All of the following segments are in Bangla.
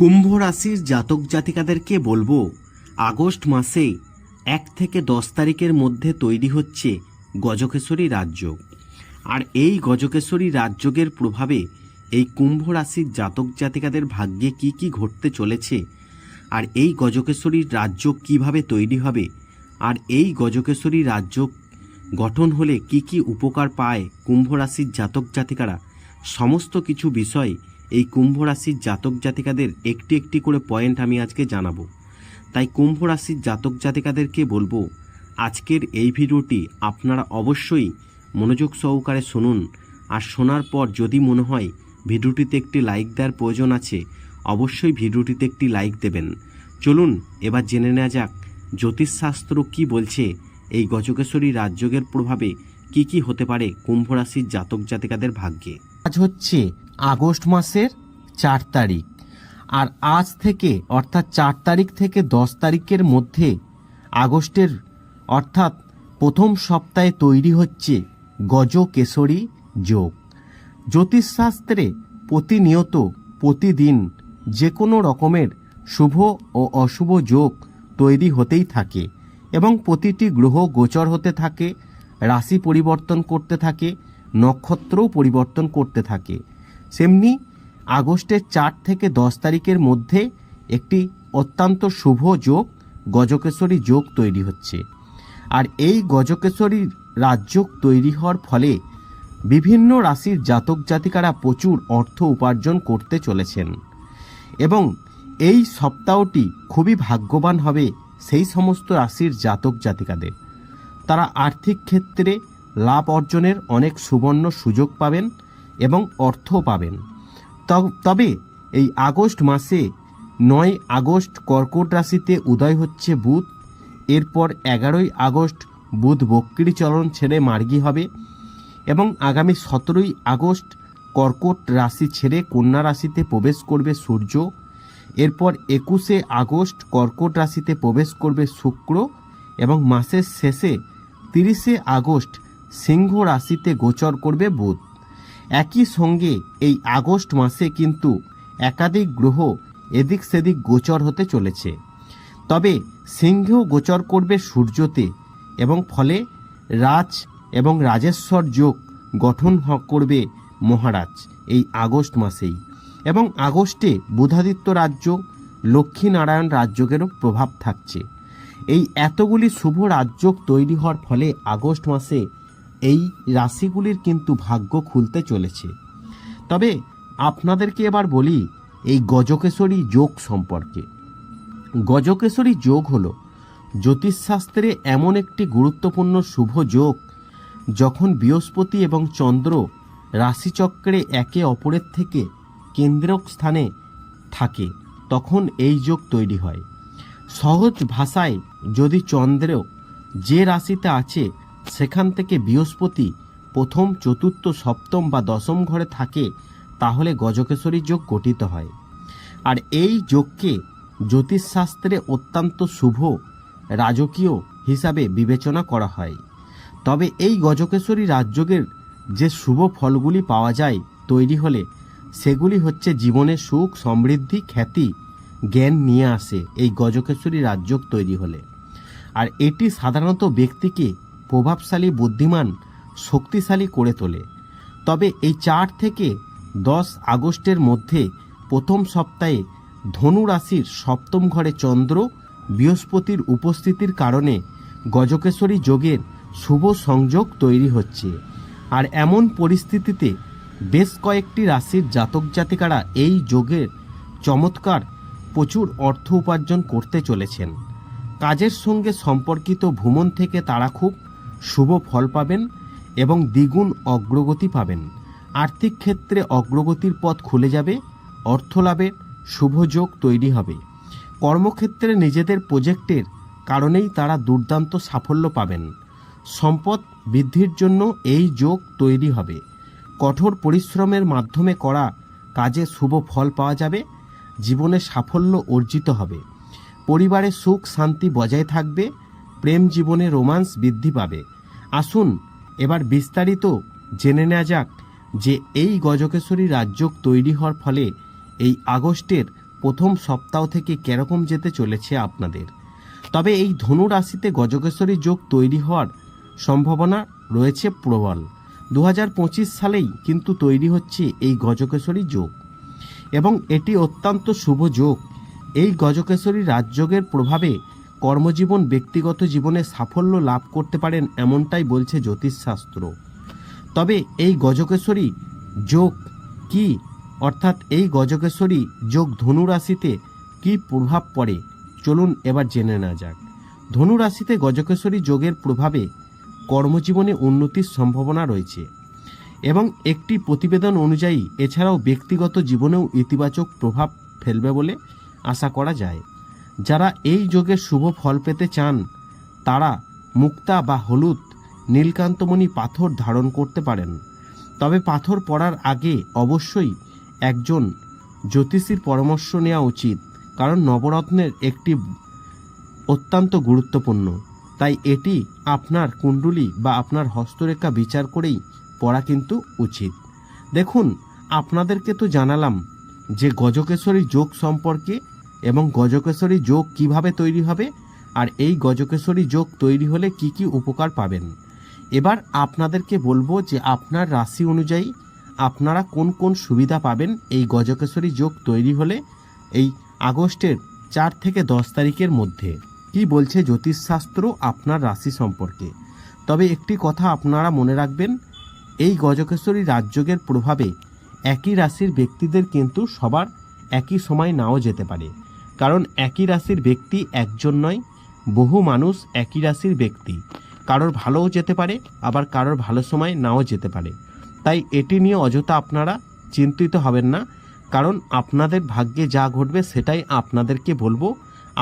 কুম্ভ রাশির জাতক জাতিকাদেরকে বলব, আগস্ট মাসে এক থেকে দশ তারিখের মধ্যে তৈরি হচ্ছে গজকেশ্বরী রাজযোগ আর এই গজকেশ্বরী রাজযোগের প্রভাবে এই কুম্ভ রাশির জাতক জাতিকাদের ভাগ্যে কি কি ঘটতে চলেছে, আর এই গজকেশরী রাজযোগ কীভাবে তৈরি হবে, আর এই গজকেশ্বরী রাজযোগ গঠন হলে কি কি উপকার পায় কুম্ভ রাশির জাতক জাতিকারা, সমস্ত কিছু বিষয় এই কুম্ভ রাশির জাতক জাতিকাদের একটি একটি করে পয়েন্ট আমি আজকে জানাব। তাই কুম্ভ রাশির জাতক জাতিকাদেরকে বলব, আজকের এই ভিডিওটি আপনারা অবশ্যই মনোযোগ সহকারে শুনুন। আর শোনার পর যদি মনে হয় ভিডিওটিতে একটি লাইক দেওয়ার প্রয়োজন আছে, অবশ্যই ভিডিওটিতে একটি লাইক দেবেন। চলুন এবার জেনে নেওয়া যাক জ্যোতিষশাস্ত্র কি বলছে, এই গজকেশ্বরী রাজযোগের প্রভাবে কি কি হতে পারে কুম্ভ রাশির জাতক জাতিকাদের ভাগ্যে। আজ হচ্ছে আগস্ট মাসের চার তারিখ। আর আজ থেকে, অর্থাৎ চার তারিখ থেকে দশ তারিখের মধ্যে আগস্টের, অর্থাৎ প্রথম সপ্তাহে তৈরি হচ্ছে গজ কেশরী যোগ। জ্যোতিষশাস্ত্রে প্রতিনিয়ত, প্রতিদিন যে কোনো রকমের শুভ ও অশুভ যোগ তৈরি হতেই থাকে এবং প্রতিটি গ্রহ গোচর হতে থাকে, রাশি পরিবর্তন করতে থাকে, নক্ষত্রও পরিবর্তন করতে থাকে। সেমনি আগস্টের চার থেকে দশ তারিখের মধ্যে একটি অত্যন্ত শুভ যোগ, গজকেশরী যোগ তৈরি হচ্ছে। আর এই গজকেশরী রাজযোগ তৈরি হওয়ার ফলে বিভিন্ন রাশির জাতক জাতিকারা প্রচুর অর্থ উপার্জন করতে চলেছেন এবং এই সপ্তাহটি খুবই ভাগ্যবান হবে সেই সমস্ত রাশির জাতক জাতিকাদের। তারা আর্থিক ক্ষেত্রে লাভ অর্জনের অনেক সুবর্ণ সুযোগ পাবেন এবং অর্থ পাবেন। তবে এই আগস্ট মাসে নয় আগস্ট কর্কট রাশিতে উদয় হচ্ছে বুধ। এরপর এগারোই আগস্ট বুধ বক্রি চলন ছেড়ে মার্গী হবে এবং আগামী সতেরোই আগস্ট কর্কট রাশি ছেড়ে কন্যা রাশিতে প্রবেশ করবে সূর্য। এরপর একুশে আগস্ট কর্কট রাশিতে প্রবেশ করবে শুক্র এবং মাসের শেষে তিরিশে আগস্ট সিংহ রাশিতে গোচর করবে বুধ। একই সঙ্গে এই আগস্ট মাসে কিন্তু একাধিক গ্রহ এদিক সেদিক গোচর হতে চলেছে। তবে সিংহ গোচর করবে সূর্যতে এবং ফলে রাজ এবং রাজেশ্বর যোগ গঠন করবে মহারাজ এই আগস্ট মাসেই। এবং আগস্টে বুধাদিত্য রাজ্য, লক্ষ্মীনারায়ণ রাজযোগেরও প্রভাব থাকছে। এই এতগুলি শুভ রাজযোগ তৈরি হওয়ার ফলে আগস্ট মাসে এই রাশিগুলির কিন্তু ভাগ্য খুলতে চলেছে। তবে আপনাদেরকে এবার বলি এই গজকেশরী যোগ সম্পর্কে। গজকেশরী যোগ হল জ্যোতিষশাস্ত্রে এমন একটি গুরুত্বপূর্ণ শুভ যোগ যখন বৃহস্পতি এবং চন্দ্র রাশিচক্রে একে অপরের থেকে কেন্দ্রক স্থানে থাকে, তখন এই যোগ তৈরি হয়। সহজ ভাষায় যদি চন্দ্র যে রাশিতে আছে সেখান থেকে বৃহস্পতি প্রথম, চতুর্থ, সপ্তম বা দশম ঘরে থাকে, তাহলে গজকেশরী যোগ গঠিত হয়। আর এই যোগকে জ্যোতিষশাস্ত্রে অত্যন্ত শুভ, রাজকীয় হিসাবে বিবেচনা করা হয়। তবে এই গজকেশরী রাজযোগের যে শুভ ফলগুলি পাওয়া যায় তৈরি হলে, সেগুলি হচ্ছে জীবনে সুখ, সমৃদ্ধি, খ্যাতি, জ্ঞান নিয়ে আসে এই গজকেশরী রাজযোগ তৈরি হলে। আর এটি সাধারণত ব্যক্তিকে প্রভাবশালী, বুদ্ধিমান, শক্তিশালী করে তোলে। তবে এই চার থেকে দশ আগস্টের মধ্যে প্রথম সপ্তাহে ধনু রাশির সপ্তম ঘরে চন্দ্র বৃহস্পতির উপস্থিতির কারণে গজকেশ্বরী যোগের শুভ সংযোগ তৈরি হচ্ছে। আর এমন পরিস্থিতিতে বেশ কয়েকটি রাশির জাতক জাতিকারা এই যোগের চমৎকার প্রচুর অর্থ উপার্জন করতে চলেছেন। কাজের সঙ্গে সম্পর্কিত ভ্রমণ থেকে তারা খুব শুভ ফল পাবেন এবং দ্বিগুণ অগ্রগতি পাবেন। আর্থিক ক্ষেত্রে অগ্রগতির পথ খুলে যাবে, অর্থ লাভের শুভযোগ তৈরি হবে। কর্মক্ষেত্রে নিজেদের প্রজেক্টের কারণেই তারা দুর্দান্ত সাফল্য পাবেন। সম্পদ বৃদ্ধির জন্য এই যোগ তৈরি হবে। কঠোর পরিশ্রমের মাধ্যমে করা কাজে শুভ ফল পাওয়া যাবে, জীবনে সাফল্য অর্জিত হবে। পরিবারে সুখ শান্তি বজায় থাকবে প্রেম জীবনে রোমান্স বৃদ্ধি পাবে। আসুন, এবার বিস্তারিত জেনে নেওয়া যাক যে এই গজকেশ্বরী রাজযোগ তৈরি হওয়ার ফলে এই আগস্টের প্রথম সপ্তাহ থেকে কেরকম যেতে চলেছে আপনাদের। তবে এই ধনু রাশিতে গজকেশ্বরী যোগ তৈরি হওয়ার সম্ভাবনা রয়েছে প্রবল। দু হাজার পঁচিশ সালেই কিন্তু তৈরি হচ্ছে এই গজকেশ্বরী যোগ। এবং এটি অত্যন্ত শুভ যোগ। এই গজকেশ্বরী রাজযোগের প্রভাবে কর্মজীবন ব্যক্তিগত জীবনে সাফল্য লাভ করতে পারেন এমনটাই বলছে জ্যোতিষশাস্ত্র। তবে এই গজকেশ্বরী যোগ কি? অর্থাৎ এই গজকেশ্বরী যোগ ধনু রাশিতে কি প্রভাব পড়ে? চলুন এবার জেনে নেওয়া যাক। ধনু রাশিতে গজকেশ্বরী যোগের প্রভাবে কর্মজীবনে উন্নতির সম্ভাবনা রয়েছে এবং একটি প্রতিবেদন অনুযায়ী এছাড়াও ব্যক্তিগত জীবনেও ইতিবাচক প্রভাব ফেলবে বলে আশা করা যায়। যারা এই যোগের শুভ ফল পেতে চান, তারা মুক্তা বা হলুদ, নীলকান্তমণি পাথর ধারণ করতে পারেন। তবে পাথর পড়ার আগে অবশ্যই একজন জ্যোতিষীর পরামর্শ নেওয়া উচিত, কারণ নবরত্নের একটি অত্যন্ত গুরুত্বপূর্ণ। তাই এটি আপনার কুণ্ডলী বা আপনার হস্তরেখা বিচার করেই পড়া কিন্তু উচিত। দেখুন, আপনাদেরকে তো জানালাম যে গজকেশ্বরী যোগ সম্পর্কে এবং গজকেশ্বরী যোগ কীভাবে তৈরি হবে? আর এই গজকেশ্বরী যোগ তৈরি হলে কি কি উপকার পাবেন? এবার আপনাদেরকে বলব যে আপনার রাশি অনুযায়ী আপনারা কোন কোন সুবিধা পাবেন এই গজকেশ্বরী যোগ তৈরি হলে এই আগস্টের চার থেকে দশ তারিখের মধ্যে। কি বলছে জ্যোতিষশাস্ত্র আপনার রাশি সম্পর্কে? তবে একটি কথা আপনারা মনে রাখবেন, এই গজকেশ্বরী রাজযোগের প্রভাবে একই রাশির ব্যক্তিদের কিন্তু সবার একই সময় নাও যেতে পারে। কারণ একই রাশির ব্যক্তি একজন নয়, বহু মানুষ একই রাশির ব্যক্তি। কারোর ভালোও যেতে পারে, আবার কারোর ভালো সময় নাও যেতে পারে। তাই এটি নিয়ে অযথা আপনারা চিন্তিত হবেন না, কারণ আপনাদের ভাগ্যে যা ঘটবে সেটাই আপনাদেরকে বলব।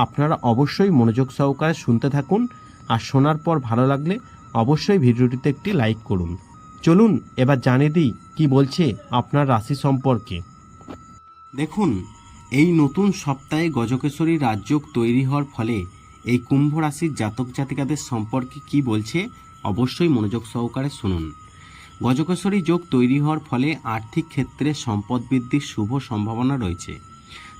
আপনারা অবশ্যই মনোযোগ সহকারে শুনতে থাকুন, আর শোনার পর ভালো লাগলে অবশ্যই ভিডিওটিতে একটি লাইক করুন। চলুন, এবার জানিয়ে দিই কি বলছে আপনার রাশি সম্পর্কে। দেখুন এই নতুন সপ্তাহে গজকেশ্বরী রাজযোগ তৈরি হওয়ার ফলে এই কুম্ভ রাশির জাতক জাতিকাদের সম্পর্কে কি বলছে, অবশ্যই মনোযোগ সহকারে শুনুন। গজকেশ্বরী যোগ তৈরি হওয়ার ফলে আর্থিক ক্ষেত্রে সম্পদ বৃদ্ধির শুভ সম্ভাবনা রয়েছে।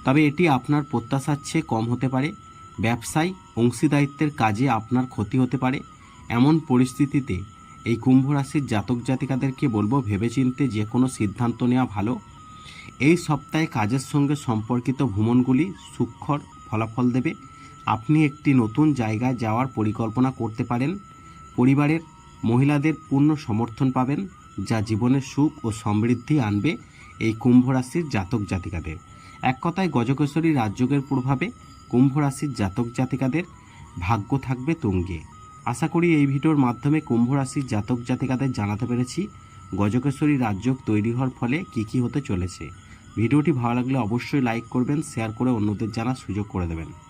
তবে এটি আপনার প্রত্যাশার চেয়ে কম হতে পারে। ব্যবসায় অংশীদারিত্বের কাজে আপনার ক্ষতি হতে পারে। এমন পরিস্থিতিতে এই কুম্ভ রাশির জাতক জাতিকাদেরকে বলব ভেবেচিন্তে যে কোনো সিদ্ধান্ত নেওয়া ভালো। এই সপ্তাহে কাজের সঙ্গে সম্পর্কিত ভ্রমণগুলি সুক্ষর ফলাফল দেবে। আপনি একটি নতুন জায়গায় যাওয়ার পরিকল্পনা করতে পারেন। পরিবারের মহিলাদের পূর্ণ সমর্থন পাবেন, যা জীবনের সুখ ও সমৃদ্ধি আনবে এই কুম্ভ রাশির জাতক জাতিকাদের। এক কথায় গজকেশ্বরী রাজযোগের প্রভাবে কুম্ভ রাশির জাতক জাতিকাদের ভাগ্য থাকবে তুঙ্গে। আশা করি এই ভিডিওর মাধ্যমে কুম্ভ রাশির জাতক জাতিকাদের জানাতে পেরেছি। গজকেশ্বরী রাজযোগ তৈরি হওয়ার ফলে কি কি হতে চলেছে। ভিডিওটি ভালো লাগলে অবশ্যই লাইক করবেন শেয়ার করে অন্যদের জানার সুযোগ করে দেবেন।